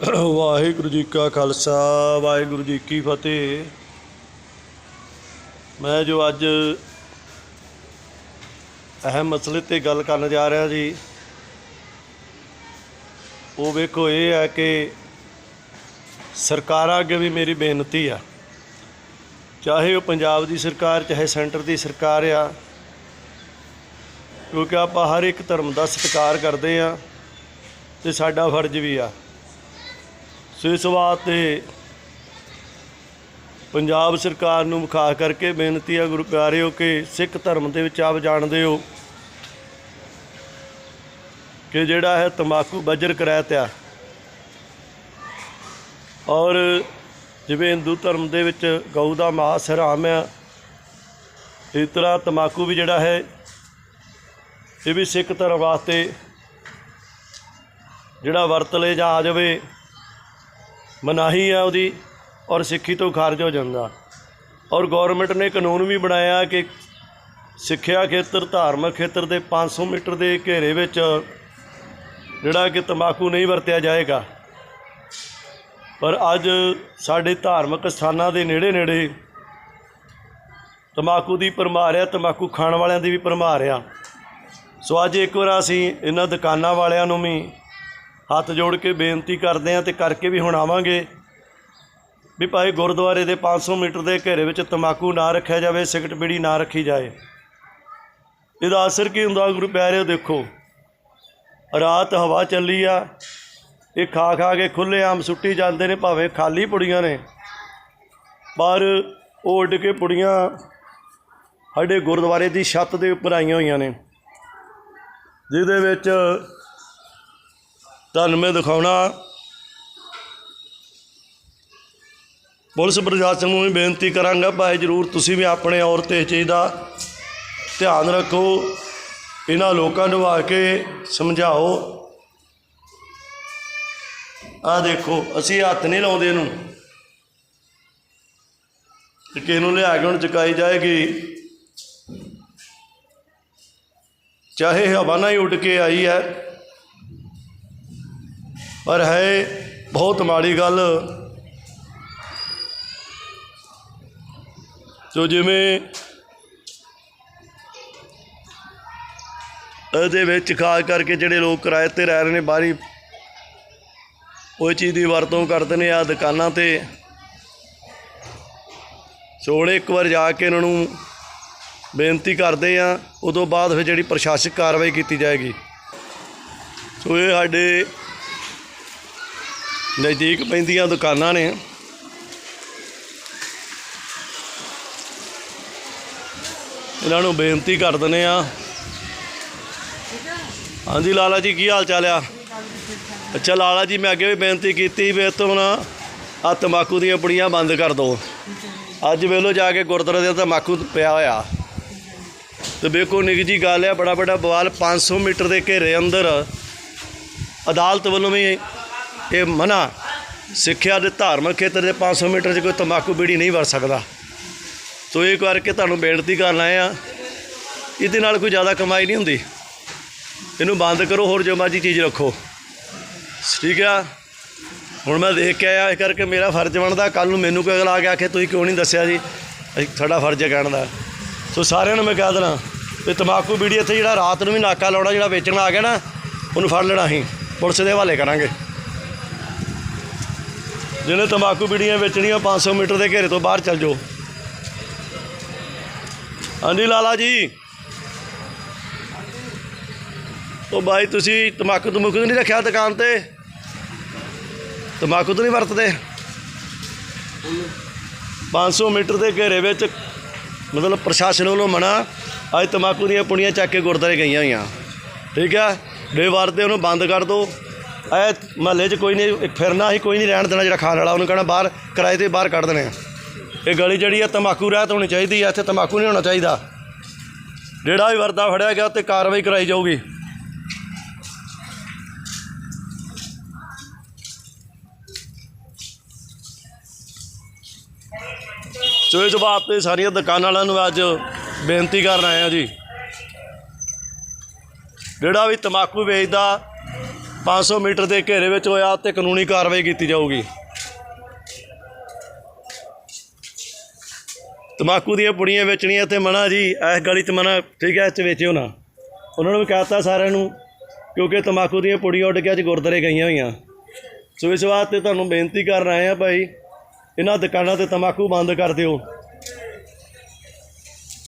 ਵਾਹਿਗੁਰੂ ਜੀ ਕਾ ਖਾਲਸਾ, ਵਾਹਿਗੁਰੂ ਜੀ ਕੀ ਫਤਿਹ। ਮੈਂ ਜੋ ਅੱਜ ਅਹਿਮ ਮਸਲੇ ਤੇ ਗੱਲ ਕਰਨ ਜਾ ਰਿਹਾ ਜੀ, ਉਹ ਵੇਖੋ, ਇਹ ਹੈ ਕਿ ਸਰਕਾਰਾਂ ਅੱਗੇ ਵੀ ਮੇਰੀ ਬੇਨਤੀ ਆ। ਚਾਹੇ ਉਹ ਪੰਜਾਬ ਦੀ ਸਰਕਾਰ, ਚਾਹੇ ਸੈਂਟਰ ਦੀ ਸਰਕਾਰ ਆ, ਕਿਉਂਕਿ ਆਪਾਂ ਹਰ ਇੱਕ ਧਰਮ ਦਾ ਸਤਿਕਾਰ ਕਰਦੇ ਆ ਤੇ ਸਾਡਾ ਫਰਜ਼ ਵੀ ਆ। ਸੋ ਇਸ ਵਾਸਤੇ ਪੰਜਾਬ ਸਰਕਾਰ ਨੂੰ ਵਿਖਾ ਕਰਕੇ ਬੇਨਤੀ ਆ ਗੁਰੂ ਪਿਆਰਿਓ ਕਿ ਸਿੱਖ ਧਰਮ ਦੇ ਵਿੱਚ ਆਪ ਜਾਣਦੇ ਹੋ ਕਿ ਜਿਹੜਾ ਹੈ ਤੰਬਾਕੂ ਬਜਰ ਕਰੈਤ ਆ ਔਰ ਜਿਵੇਂ ਹਿੰਦੂ ਧਰਮ ਦੇ ਵਿੱਚ ਗਊ ਦਾ ਮਾਸ ਹਰਾਮ ਆ, ਇਸ ਤਰ੍ਹਾਂ ਤੰਬਾਕੂ ਵੀ ਜਿਹੜਾ ਹੈ, ਇਹ ਵੀ ਸਿੱਖ ਧਰਮ ਵਾਸਤੇ ਜਿਹੜਾ ਵਰਤ ਲਏ ਜਾਂ ਆ ਜਾਵੇ। ਮਨਾਹੀ ਆ ਉਹਦੀ ਔਰ ਸਿੱਖੀ ਤੋਂ ਖਾਰਜ ਹੋ ਜਾਂਦਾ। ਔਰ ਗਵਰਨਮੈਂਟ ਨੇ ਕਾਨੂੰਨ ਵੀ ਬਣਾਇਆ ਕਿ ਸਿੱਖਿਆ ਖੇਤਰ, ਧਾਰਮਿਕ ਖੇਤਰ ਦੇ 500 ਮੀਟਰ ਦੇ ਘੇਰੇ ਵਿੱਚ ਜਿਹੜਾ ਕਿ ਤੰਬਾਕੂ ਨਹੀਂ ਵਰਤਿਆ ਜਾਏਗਾ। ਪਰ ਅੱਜ ਸਾਡੇ ਧਾਰਮਿਕ ਸਥਾਨਾਂ ਦੇ ਨੇੜੇ ਨੇੜੇ ਤੰਬਾਕੂ ਦੀ ਭਰਮਾਰ ਆ, ਤੰਬਾਕੂ ਖਾਣ ਵਾਲਿਆਂ ਦੀ ਵੀ ਭਰਮਾਰ ਆ। ਸੋ ਅੱਜ ਇੱਕ ਵਾਰ ਅਸੀਂ ਇਹਨਾਂ ਦੁਕਾਨਾਂ ਵਾਲਿਆਂ ਨੂੰ ਵੀ ਹੱਥ ਜੋੜ ਕੇ ਬੇਨਤੀ ਕਰਦੇ ਹਾਂ ਤੇ ਕਰਕੇ ਵੀ ਹੁਣ ਆਵਾਂਗੇ। ਵੀ ਭਾਈ ਗੁਰਦੁਆਰੇ ਦੇ 500 ਮੀਟਰ ਦੇ ਘੇਰੇ ਵਿੱਚ ਤੰਬਾਕੂ ਨਾ ਰੱਖਿਆ ਜਾਵੇ, ਸਿਗਰਟ ਬੀੜੀ ਨਾ ਰੱਖੀ ਜਾਏ। ਇਹਦਾ ਅਸਰ ਕੀ ਹੁੰਦਾ ਗੁਰੂ ਪਿਆਰਿਓ ਦੇਖੋ, ਰਾਤ ਹਵਾ ਚੱਲੀ ਆ, ਇਹ ਖਾ ਖਾ ਕੇ ਖੁੱਲੇ ਆਮ ਸੁੱਟੀ ਜਾਂਦੇ ਨੇ, ਭਾਵੇਂ ਖਾਲੀ ਪੁੜੀਆਂ ਨੇ, ਪਰ ਉਹ ਉੱਡ ਕੇ ਪੁੜੀਆਂ ਸਾਡੇ ਗੁਰਦੁਆਰੇ ਦੀ ਛੱਤ ਦੇ ਉੱਪਰ ਆਈਆਂ ਹੋਈਆਂ ਨੇ, ਜਿਹਦੇ ਵਿੱਚ ਤੁਹਾਨੂੰ ਮੈਂ ਦਿਖਾਉਣਾ। ਪੁਲਿਸ ਪ੍ਰਸ਼ਾਸਨ ਨੂੰ ਵੀ ਬੇਨਤੀ ਕਰਾਂਗਾ, ਭਾਈ ਜਰੂਰ ਤੁਸੀਂ ਵੀ ਆਪਣੇ ਔਰਤ ਇਸ ਚੀਜ਼ ਦਾ ਧਿਆਨ ਰੱਖੋ, ਇਹਨਾਂ ਲੋਕਾਂ ਨੂੰ ਆ ਕੇ ਸਮਝਾਓ। ਆ ਦੇਖੋ, ਅਸੀਂ ਹੱਥ ਨਹੀਂ ਲਾਉਂਦੇ ਇਹਨੂੰ। ਤੇ ਕਿਸੇ ਨੂੰ ਲਿਆ ਕੇ ਹੁਣ ਚੁਕਾਈ ਜਾਏਗੀ। ਚਾਹੇ ਹਵਾ ਨਾਲ ਹੀ ਉੱਡ ਕੇ ਆਈ ਹੈ ਪਰ ਹੈ, ਬਹੁਤ ਮਾੜੀ ਗੱਲ। ਜੋ ਜਿਵੇਂ ਇਹਦੇ ਵਿੱਚ ਖਾਸ ਕਰਕੇ ਜਿਹੜੇ ਲੋਕ ਕਿਰਾਏ ਤੇ ਰਹਿ ਰਹੇ ਨੇ, ਬਾਹਰੀ ਉਹ ਚੀਜ਼ ਦੀ ਵਰਤੋਂ ਕਰਦੇ ਨੇ ਆ ਦੁਕਾਨਾਂ ਤੇ। ਸੋੜੇ ਇੱਕ ਵਾਰ ਜਾ ਕੇ ਇਹਨਾਂ ਨੂੰ ਬੇਨਤੀ ਕਰਦੇ ਆ ਉਦੋਂ ਬਾਅਦ ਫਿਰ ਜਿਹੜੀ ਪ੍ਰਸ਼ਾਸਕ ਕਾਰਵਾਈ ਕੀਤੀ ਜਾਏਗੀ। ਸੋ ਇਹ ਸਾਡੇ ਨਜ਼ਦੀਕ ਪੈਂਦੀਆਂ ਦੁਕਾਨਾਂ ਨੇ। ਇਹਨਾਂ ਨੂੰ ਬੇਨਤੀ ਕਰ ਦਿੰਦੇ ਆ ਹਾਂਜੀ, ਲਾਲਾ ਜੀ, ਕੀ ਹਾਲ ਚਾਲ ਆ? ਅੱਛਾ, ਲਾਲਾ ਜੀ, ਮੈਂ ਅੱਗੇ ਵੀ ਬੇਨਤੀ ਕੀਤੀ ਵੀ ਇੱਥੋਂ ਨਾ ਆ ਤੰਬਾਕੂ ਦੀਆਂ ਪੁੜੀਆਂ ਬੰਦ ਕਰ ਦਿਓ। ਅੱਜ ਵੇਲੋ ਜਾ ਕੇ ਗੁਰਦੁਆਰੇ ਦੇ ਤੰਬਾਕੂ ਪਿਆ ਹੋਇਆ। ਤੇ ਵੇਖੋ ਨਿੱਕੀ ਜੀ ਗੱਲ ਹੈ ਬੜਾ ਬੜਾ ਬਵਾਲ 500 ਮੀਟਰ ਦੇ ਘੇਰੇ ਅੰਦਰ ਅਦਾਲਤ ਵੱਲੋਂ ਵੀ ਇਹ ਮਨਾ ਸਿੱਖਿਆ ਦੇ ਧਾਰਮਿਕ ਖੇਤਰ ਦੇ 500 ਮੀਟਰ 'ਚ ਕੋਈ ਤੰਬਾਕੂ ਬੀੜੀ ਨਹੀਂ ਵਰ ਸਕਦਾ। ਸੋ ਇਹ ਕਰਕੇ ਤੁਹਾਨੂੰ ਬੇਨਤੀ ਕਰਨ ਆਏ ਆ ਇਹਦੇ ਨਾਲ ਕੋਈ ਜ਼ਿਆਦਾ ਕਮਾਈ ਨਹੀਂ ਹੁੰਦੀ। ਇਹਨੂੰ ਬੰਦ ਕਰੋ, ਹੋਰ ਜੋ ਮਰਜ਼ੀ ਚੀਜ਼ ਰੱਖੋ। ਠੀਕ ਆ? ਹੁਣ ਮੈਂ ਦੇਖ ਕੇ ਆਇਆ ਇਸ ਕਰਕੇ ਮੇਰਾ ਫਰਜ਼ ਬਣਦਾ ਕੱਲ ਨੂੰ ਮੈਨੂੰ ਕੋਈ ਅਗਲਾ ਆ ਗਿਆ ਕਿ ਤੁਸੀਂ ਕਿਉਂ ਨਹੀਂ ਦੱਸਿਆ ਜੀ? ਅਸੀਂ ਸਾਡਾ ਫਰਜ਼ ਹੈ ਕਹਿਣ ਦਾ। ਸੋ ਸਾਰਿਆਂ ਨੂੰ ਮੈਂ ਕਹਿ ਦੇਣਾ ਵੀ ਤੰਬਾਕੂ ਬੀੜੀ ਇੱਥੇ ਜਿਹੜਾ ਰਾਤ ਨੂੰ ਵੀ ਨਾਕਾ ਲਾਉਣਾ, ਜਿਹੜਾ ਵੇਚਣ ਆ ਗਿਆ ਨਾ, ਉਹਨੂੰ ਫੜ ਲੈਣਾ ਅਸੀਂ। ਪੁਲਿਸ ਦੇ ਹਵਾਲੇ ਕਰਾਂਗੇ। ਜਿਹਨੇ ਤੰਬਾਕੂ ਬੀੜੀਆਂ ਵੇਚਣੀਆਂ 500 ਮੀਟਰ ਦੇ ਘੇਰੇ ਤੋਂ ਬਾਹਰ ਚੱਲ ਜਾਓ। ਹਾਂਜੀ ਲਾਲਾ ਜੀ। ਉਹ ਬਾਈ, ਤੁਸੀਂ ਤੰਬਾਕੂ ਤੰਬਾਕੂ ਨਹੀਂ ਰੱਖਿਆ ਦੁਕਾਨ ਤੇ? ਤੰਬਾਕੂ ਤਾਂ ਨਹੀਂ ਵਰਤਦੇ? 500 ਮੀਟਰ ਦੇ ਘੇਰੇ ਵਿੱਚ ਮਤਲਬ ਪ੍ਰਸ਼ਾਸਨ ਵੱਲੋਂ ਮਨਾ, ਅੱਜ ਤੰਬਾਕੂ ਦੀਆਂ ਪੁੜੀਆਂ ਚੱਕ ਕੇ ਗੁਰਦਾਰੇ ਗਈਆਂ ਹੋਈਆਂ। ਠੀਕ ਆ? ਬੇਵਾਰ ਤੇ ਉਹਨੂੰ ਬੰਦ ਕਰ ਦਿਓ ਐ ਮਹੱਲੇ 'ਚ ਕੋਈ ਨਹੀਂ ਫਿਰਨਾ ਹੀ ਕੋਈ ਨਹੀਂ ਰਹਿਣ ਦੇਣਾ ਜਿਹੜਾ ਖਾਣ ਵਾਲਾ, ਉਹਨੂੰ ਕਹਿਣਾ ਬਾਹਰ ਕਿਰਾਏ ਤੇ ਬਾਹਰ ਕੱਢ ਦੇਣੇ ਆ। ਇਹ ਗਲੀ ਜਿਹੜੀ ਆ, ਤੰਬਾਕੂ ਰਹਿਤ ਹੋਣੀ ਚਾਹੀਦੀ ਆ, ਇੱਥੇ ਤੰਬਾਕੂ ਨਹੀਂ ਹੋਣਾ ਚਾਹੀਦਾ। ਜਿਹੜਾ ਵੀ ਵਰਦਾ ਫੜਿਆ ਗਿਆ ਤੇ ਕਾਰਵਾਈ ਕਰਾਈ ਜਾਊਗੀ। ਸੋ ਇਸ ਬਾਤ ਤੇ ਸਾਰੀਆਂ ਦੁਕਾਨਾਂ ਵਾਲਿਆਂ ਨੂੰ ਅੱਜ ਬੇਨਤੀ ਕਰਨ ਆਏ ਆ ਜੀ। ਜਿਹੜਾ ਵੀ ਤਮਾਕੂ ਵੇਚਦਾ 500 ਮੀਟਰ ਦੇ ਘੇਰੇ ਵਿੱਚ ਹੋਇਆ ਤੇ ਕਾਨੂੰਨੀ ਕਾਰਵਾਈ ਕੀਤੀ ਜਾਊਗੀ। ਤਮਾਕੂ ਦੀਆਂ ਪੁੜੀਆਂ ਵੇਚਣੀਆਂ ਤੇ ਮਨਾ ਜੀ, ਇਸ ਗਲੀ 'ਚ ਮਨਾ, ਠੀਕ ਹੈ, ਇਸ 'ਚ ਵੇਚਿਓ ਨਾ। ਉਹਨਾਂ ਨੂੰ ਵੀ ਕਹਿਤਾ ਸਾਰਿਆਂ ਨੂੰ, ਕਿਉਂਕਿ ਤਮਾਕੂ ਦੀਆਂ ਪੁੜੀਆਂ ਉੱਡ ਕੇ ਅੱਜ ਗੁਰਦੁਆਰੇ ਗਈਆਂ ਹੋਈਆਂ। ਸੋ ਇਸ ਵਾਸਤੇ ਤੁਹਾਨੂੰ ਬੇਨਤੀ ਕਰਨ ਆਏ ਆ ਭਾਈ, ਇਹਨਾਂ ਦੁਕਾਨਾਂ ਤੇ ਤਮਾਕੂ ਬੰਦ ਕਰ ਦਿਓ।